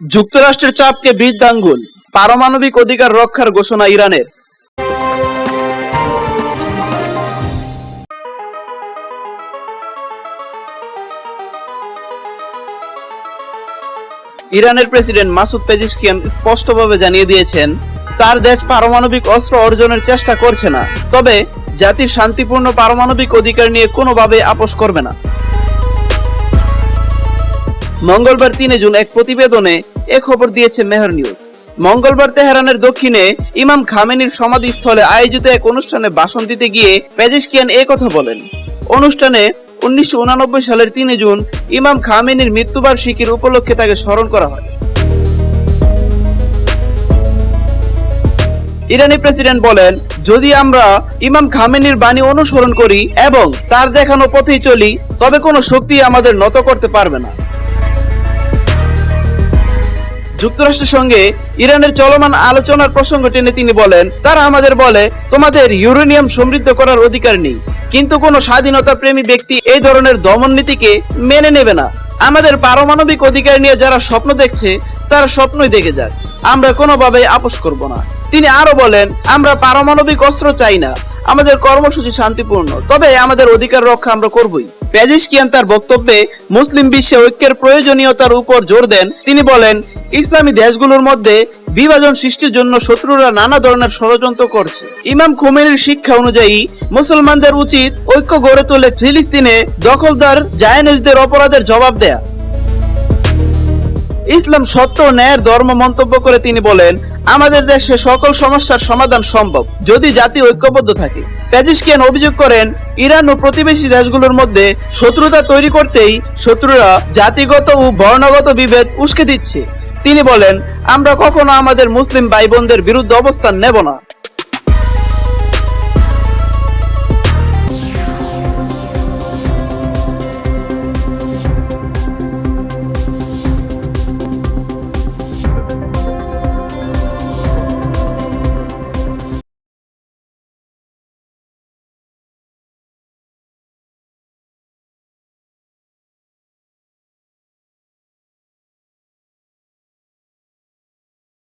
যুক্তরাষ্ট্রের চাপকে বৃদ্ধাঙ্গুল, পারমাণবিক অধিকার রক্ষার ঘোষণা ইরানের। ইরানের প্রেসিডেন্ট মাসুদ পেজিশকিয়ান স্পষ্টভাবে জানিয়ে দিয়েছেন, তার দেশ পারমাণবিক অস্ত্র অর্জনের চেষ্টা করছে না, তবে জাতির শান্তিপূর্ণ পারমাণবিক অধিকার নিয়ে কোনোভাবে আপোষ করবে না। মঙ্গলবার তিনে জুন এক প্রতিবেদনে এ খবর দিয়েছে মেহর নিউজ। মঙ্গলবার তেহরানের দক্ষিণে ইমাম খামেনির সমাধিস্থলে আয়োজিত এক অনুষ্ঠানে ভাষণ দিতে গিয়ে পেজিশকিয়ান এ কথা বলেন। অনুষ্ঠানে উনিশশো সালের তিনে জুন ইমাম খামেনির মৃত্যুবার্ষিকীর উপলক্ষে তাকে স্মরণ করা হয়। ইরানি প্রেসিডেন্ট বলেন, যদি আমরা ইমাম খামেনির বাণী অনুসরণ করি এবং তার দেখানো পথেই চলি, তবে কোনো শক্তি আমাদের নত করতে পারবে না। যুক্তরাষ্ট্রের সঙ্গে ইরানের চলমান আলোচনার প্রসঙ্গ টেনে তিনি বলেন, তারা আমাদের বলে, তোমাদের ইউরেনিয়াম সমৃদ্ধ করার অধিকার নেই। কিন্তু কোনো স্বাধীনতা প্রেমী ব্যক্তি এই ধরনের দমন নীতিকে মেনে নেবে না। আমাদের পারমাণবিক অধিকার নিয়ে যারা স্বপ্ন দেখছে, তারা স্বপ্নই দেখে যাক। আমরা কোনোভাবে আপোষ করব না। তিনি আরও বলেন, আমরা পারমাণবিক অস্ত্র চাই না। আমাদের কর্মসূচি শান্তিপূর্ণ। তবে আমাদের অধিকার রক্ষা আমরা করবই। পেজিশকিয়ান তার বক্তব্যে মুসলিম বিশ্বে ঐক্যের প্রয়োজনীয়তার উপর জোর দেন। তিনি বলেন ইসলামী দেশগুলোর মধ্যে বিভাজন সৃষ্টির জন্য শত্রুরা নানা ধরনের ষড়যন্ত্র করছে। ইমাম খুমেনির শিক্ষা অনুযায়ী, মুসলমানদের উচিত ঐক্য গড়ে তোলে ফিলিস্তিনে দখলদার জায়নিজদের অপরাধের জবাব দেয়া। ইসলাম সত্য ন্যায়ের ধর্ম মন্তব্য করে তিনি বলেন, আমাদের দেশে সকল সমস্যার সমাধান সম্ভব যদি জাতি ঐক্যবদ্ধ থাকে। প্যাজিসকিয়ান অভিযোগ করেন, ইরান ও প্রতিবেশী দেশগুলোর মধ্যে শত্রুতা তৈরি করতেই শত্রুরা জাতিগত ও বর্ণগত বিভেদ উস্কে দিচ্ছে। তিনি বলেন আমরা কখনো আমাদের মুসলিম ভাই বোনদের বিরুদ্ধে অবস্থান নেব না।